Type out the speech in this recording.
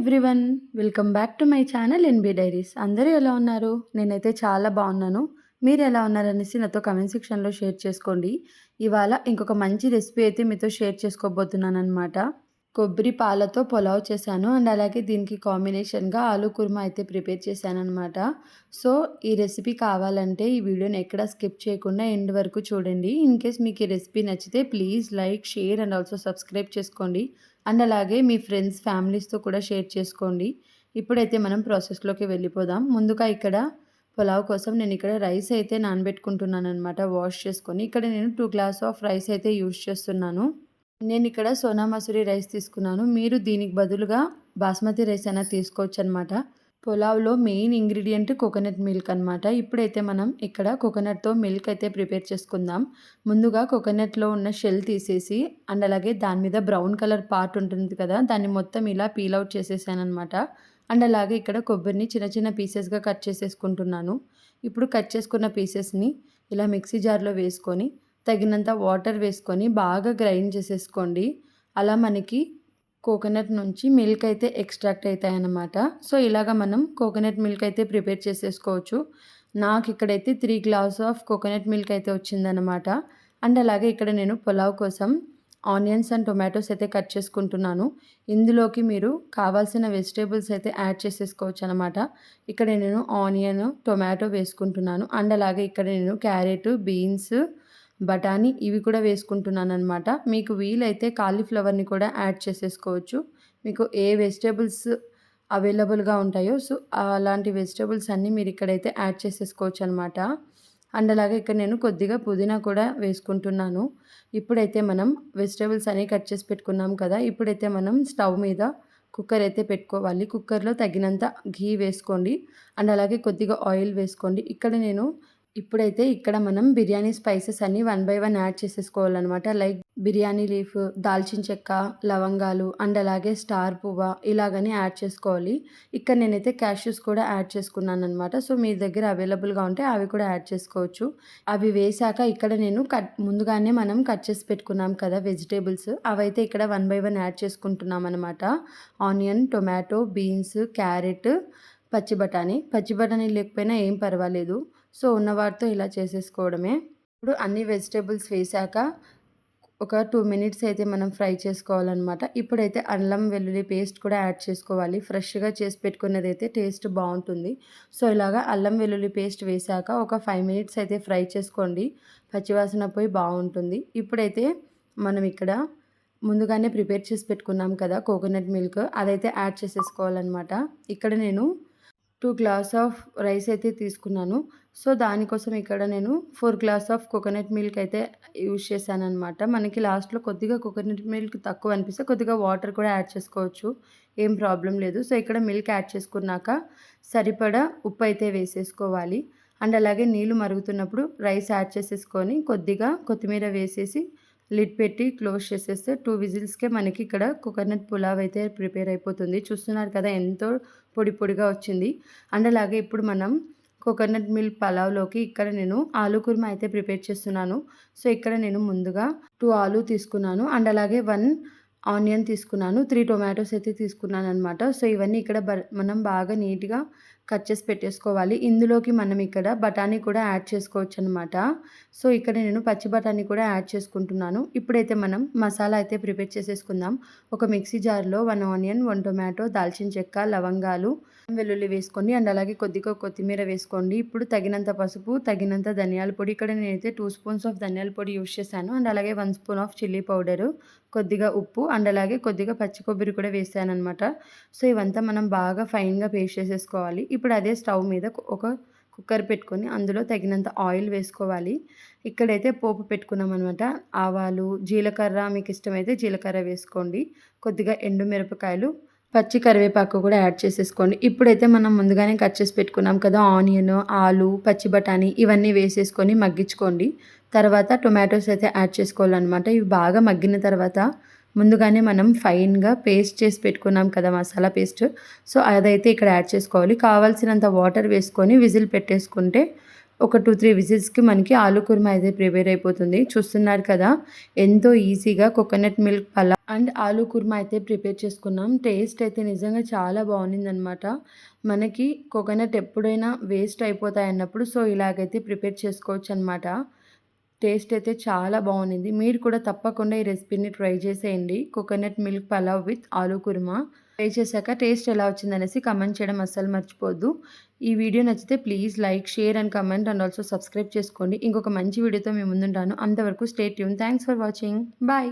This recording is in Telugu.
Everyone welcome back to my channel NB diaries. అందరూ ఎలా ఉన్నారు? నేనైతే చాలా బాగున్నాను. మీరు ఎలా ఉన్నారనేసి నాతో కమెంట్ సెక్షన్లో షేర్ చేసుకోండి. ఇవాళ ఇంకొక మంచి రెసిపీ అయితే మీతో షేర్ చేసుకోబోతున్నాను అనమాట కొబ్బరి పాలతో పులావ్ చేశాను. అండ్ అలాగే దీనికి కాంబినేషన్గా ఆలూ కుర్మా అయితే ప్రిపేర్ చేశాను అనమాట సో ఈ రెసిపీ కావాలంటే ఈ వీడియోని ఎక్కడ స్కిప్ చేయకుండా ఎండ్ వరకు చూడండి. ఇన్ కేస్ మీకు ఈ రెసిపీ నచ్చితే please like share and also subscribe చేసుకోండి. అండ్ అలాగే మీ ఫ్రెండ్స్ ఫ్యామిలీస్తో కూడా షేర్ చేసుకోండి. ఇప్పుడైతే మనం ప్రాసెస్లోకి వెళ్ళిపోదాం. ముందుగా ఇక్కడ పులావ్ కోసం నేను ఇక్కడ రైస్ అయితే నానబెట్టుకుంటున్నాను అనమాట వాష్ చేసుకొని ఇక్కడ నేను టూ గ్లాస్ ఆఫ్ రైస్ అయితే యూజ్ చేస్తున్నాను. నేను ఇక్కడ సోనా మసూరి రైస్ తీసుకున్నాను. మీరు దీనికి బదులుగా బాస్మతి రైస్ అయినా తీసుకోవచ్చు అనమాట పులావ్లో మెయిన్ ఇంగ్రీడియంట్ కోకోనట్ మిల్క్ అనమాట ఇప్పుడైతే మనం ఇక్కడ కోకోనట్తో మిల్క్ అయితే ప్రిపేర్ చేసుకుందాం. ముందుగా కోకోనట్లో ఉన్న షెల్ తీసేసి అండ్ అలాగే దాని మీద బ్రౌన్ కలర్ పార్ట్ ఉంటుంది కదా దాన్ని మొత్తం ఇలా పీల్ అవుట్ చేసేసాను అనమాట అండ్ అలాగే ఇక్కడ కొబ్బరిని చిన్న చిన్న పీసెస్గా కట్ చేసేసుకుంటున్నాను. ఇప్పుడు కట్ చేసుకున్న పీసెస్ని ఇలా మిక్సీ జార్లో వేసుకొని తగినంత వాటర్ వేసుకొని బాగా గ్రైండ్ చేసేసుకోండి. అలా మనకి కోకోనట్ నుంచి మిల్క్ అయితే ఎక్స్ట్రాక్ట్ అవుతాయన్నమాట. సో ఇలాగ మనం కోకోనట్ మిల్క్ అయితే ప్రిపేర్ చేసేసుకోవచ్చు. నాకు ఇక్కడైతే three glass of coconut milk అయితే వచ్చిందనమాట అండ్ అలాగే ఇక్కడ నేను పులావ్ కోసం ఆనియన్స్ అండ్ టొమాటోస్ అయితే కట్ చేసుకుంటున్నాను. ఇందులోకి మీరు కావాల్సిన వెజిటేబుల్స్ అయితే యాడ్ చేసేసుకోవచ్చు అనమాట ఇక్కడ నేను ఆనియన్ టొమాటో వేసుకుంటున్నాను. అండ్ అలాగే ఇక్కడ నేను క్యారెట్ బీన్స్ బఠానీ ఇవి కూడా వేసుకుంటున్నాను అనమాట మీకు వీలైతే కాలీఫ్లవర్ని కూడా యాడ్ చేసేసుకోవచ్చు. మీకు ఏ వెజిటేబుల్స్ అవైలబుల్గా ఉంటాయో సో అలాంటి వెజిటేబుల్స్ అన్నీ మీరు ఇక్కడైతే యాడ్ చేసేసుకోవచ్చు అనమాట అండ్ అలాగే ఇక్కడ నేను కొద్దిగా పుదీనా కూడా వేసుకుంటున్నాను. ఇప్పుడైతే మనం వెజిటేబుల్స్ అన్నీ కట్ చేసి పెట్టుకున్నాం కదా ఇప్పుడైతే మనం స్టవ్ మీద కుక్కర్ అయితే పెట్టుకోవాలి. కుక్కర్లో తగినంత ఘీ వేసుకోండి. అండ్ అలాగే కొద్దిగా ఆయిల్ వేసుకోండి. ఇక్కడ నేను ఇప్పుడైతే ఇక్కడ మనం బిర్యానీ స్పైసెస్ అన్నీ వన్ బై వన్ యాడ్ చేసేసుకోవాలన్నమాట. లైక్ బిర్యానీ లీఫ్ దాల్చిన చెక్క లవంగాలు అండ్ అలాగే స్టార్ పువ్వ ఇలాగని యాడ్ చేసుకోవాలి. ఇక్కడ నేనైతే క్యాష్యూస్ కూడా యాడ్ చేసుకున్నాను అనమాట సో మీ దగ్గర అవైలబుల్గా ఉంటే అవి కూడా యాడ్ చేసుకోవచ్చు. అవి వేసాక ఇక్కడ నేను కట్ ముందుగానే మనం కట్ చేసి పెట్టుకున్నాం కదా వెజిటేబుల్స్. అవైతే ఇక్కడ వన్ బై వన్ యాడ్ చేసుకుంటున్నాం అనమాట ఆనియన్ టొమాటో బీన్స్ క్యారెట్ పచ్చి బఠానీ పచ్చి బఠానీ లేకపోయినా ఏం పర్వాలేదు. సో ఉన్నవారితో ఇలా చేసేసుకోవడమే. ఇప్పుడు అన్ని వెజిటేబుల్స్ వేసాక ఒక టూ మినిట్స్ అయితే మనం ఫ్రై చేసుకోవాలన్నమాట. ఇప్పుడైతే అల్లం వెల్లుల్లి పేస్ట్ కూడా యాడ్ చేసుకోవాలి. ఫ్రెష్గా చేసి పెట్టుకున్నది అయితే టేస్ట్ బాగుంటుంది. సో ఇలాగా అల్లం వెల్లుల్లి పేస్ట్ వేసాక ఒక ఫైవ్ మినిట్స్ అయితే ఫ్రై చేసుకోండి. పచ్చివాసన పోయి బాగుంటుంది. ఇప్పుడైతే మనం ఇక్కడ ముందుగానే ప్రిపేర్ చేసి పెట్టుకున్నాం కదా కోకోనట్ మిల్క్ అదైతే యాడ్ చేసేసుకోవాలన్నమాట. ఇక్కడ నేను టూ గ్లాస్ ఆఫ్ రైస్ అయితే తీసుకున్నాను. సో దానికోసం ఇక్కడ నేను four glass of coconut milk అయితే యూజ్ చేశాను అనమాట మనకి లాస్ట్లో కొద్దిగా కోకోనట్ మిల్క్ తక్కువ అనిపిస్తే కొద్దిగా వాటర్ కూడా యాడ్ చేసుకోవచ్చు. ఏం ప్రాబ్లం లేదు. సో ఇక్కడ మిల్క్ యాడ్ చేసుకున్నాక సరిపడా ఉప్పు అయితే వేసేసుకోవాలి. అండ్ అలాగే నీళ్ళు మరుగుతున్నప్పుడు రైస్ యాడ్ చేసేసుకొని కొద్దిగా కొత్తిమీర వేసేసి లిడ్ పెట్టి క్లోజ్ చేసేస్తే టూ విజిల్స్కే మనకి ఇక్కడ కోకోనట్ పులావ్ అయితే ప్రిపేర్ అయిపోతుంది. చూస్తున్నారు కదా ఎంతో పొడి పొడిగా వచ్చింది. అండ్ అలాగే ఇప్పుడు మనం కోకోనట్ మిల్క్ పలావ్లోకి ఇక్కడ నేను ఆలూ కుర్మా అయితే ప్రిపేర్ చేస్తున్నాను. సో ఇక్కడ నేను ముందుగా టూ ఆలూ తీసుకున్నాను. అండ్ అలాగే వన్ ఆనియన్ తీసుకున్నాను. త్రీ టొమాటోస్ అయితే తీసుకున్నాను అనమాట సో ఇవన్నీ ఇక్కడ మనం బాగా నీట్గా కట్ చేసి పెట్టేసుకోవాలి. ఇందులోకి మనం ఇక్కడ బఠానీ కూడా యాడ్ చేసుకోవచ్చు అనమాట సో ఇక్కడ నేను పచ్చి బఠానీ కూడా యాడ్ చేసుకుంటున్నాను. ఇప్పుడైతే మనం మసాలా అయితే ప్రిపేర్ చేసేసుకుందాం. ఒక మిక్సీ జార్లో వన్ ఆనియన్ వన్ టొమాటో దాల్చిన చెక్క లవంగాలు వెల్లుల్లి వేసుకోండి అండ్ అలాగే కొద్దిగా కొత్తిమీర వేసుకోండి. ఇప్పుడు తగినంత పసుపు తగినంత ధనియాల పొడి. ఇక్కడ నేనైతే టూ స్పూన్స్ ఆఫ్ ధనియాల పొడి యూస్ చేశాను. అండ్ అలాగే one spoon of chilli powder కొద్దిగా ఉప్పు అండ్ అలాగే కొద్దిగా పచ్చి కొబ్బరి కూడా వేసాను అనమాట సో ఇవంతా మనం బాగా ఫైన్గా పేస్ట్ చేసేసుకోవాలి. ఇప్పుడు అదే స్టవ్ మీద ఒక కుక్కర్ పెట్టుకొని అందులో తగినంత ఆయిల్ వేసుకోవాలి. ఇక్కడైతే పోపు పెట్టుకున్నాం అనమాట ఆవాలు జీలకర్ర మీకు ఇష్టమైతే జీలకర్ర వేసుకోండి. కొద్దిగా ఎండు మిరపకాయలు పచ్చి కరివేపాకు కూడా యాడ్ చేసేసుకోండి. ఇప్పుడైతే మనం ముందుగానే కట్ చేసి పెట్టుకున్నాం కదా ఆనియన్ ఆలు పచ్చి బఠానీ ఇవన్నీ వేసేసుకొని మగ్గించుకోండి. తర్వాత టొమాటోస్ అయితే యాడ్ చేసుకోవాలన్నమాట. ఇవి బాగా మగ్గిన తర్వాత ముందుగానే మనం ఫైన్గా పేస్ట్ చేసి పెట్టుకున్నాం కదా మసాలా పేస్ట్. సో అదైతే ఇక్కడ యాడ్ చేసుకోవాలి. కావాల్సినంత వాటర్ వేసుకొని విజిల్ పెట్టేసుకుంటే ఒక టూ త్రీ విజిల్స్కి మనకి ఆలు కుర్మా అయితే ప్రిపేర్ అయిపోతుంది. చూస్తున్నారు కదా ఎంతో ఈజీగా కోకోనట్ మిల్క్ పలా అండ్ ఆలు కుర్మా అయితే ప్రిపేర్ చేసుకున్నాం. టేస్ట్ అయితే నిజంగా చాలా బాగుండిందనమాట మనకి కోకోనట్ ఎప్పుడైనా వేస్ట్ అయిపోతాయి అన్నప్పుడు సో ఇలాగైతే ప్రిపేర్ చేసుకోవచ్చు అనమాట టేస్ట్ అయితే చాలా బాగుంది మీరు కూడా తప్పకుండా ఈ రెసిపీని ట్రై చేసేయండి. కోకోనట్ మిల్క్ పలావ్ విత్ ఆలు కుర్మా. ట్రై చేశాక టేస్ట్ ఎలా వచ్చిందనేసి కమెంట్ చేయడం అస్సలు మర్చిపోద్దు. ఈ వీడియో నచ్చితే please like share and comment and also subscribe చేసుకోండి. ఇంకొక మంచి వీడియోతో మేము ముందుంటాను. అంతవరకు state Yoon thanks for watching bye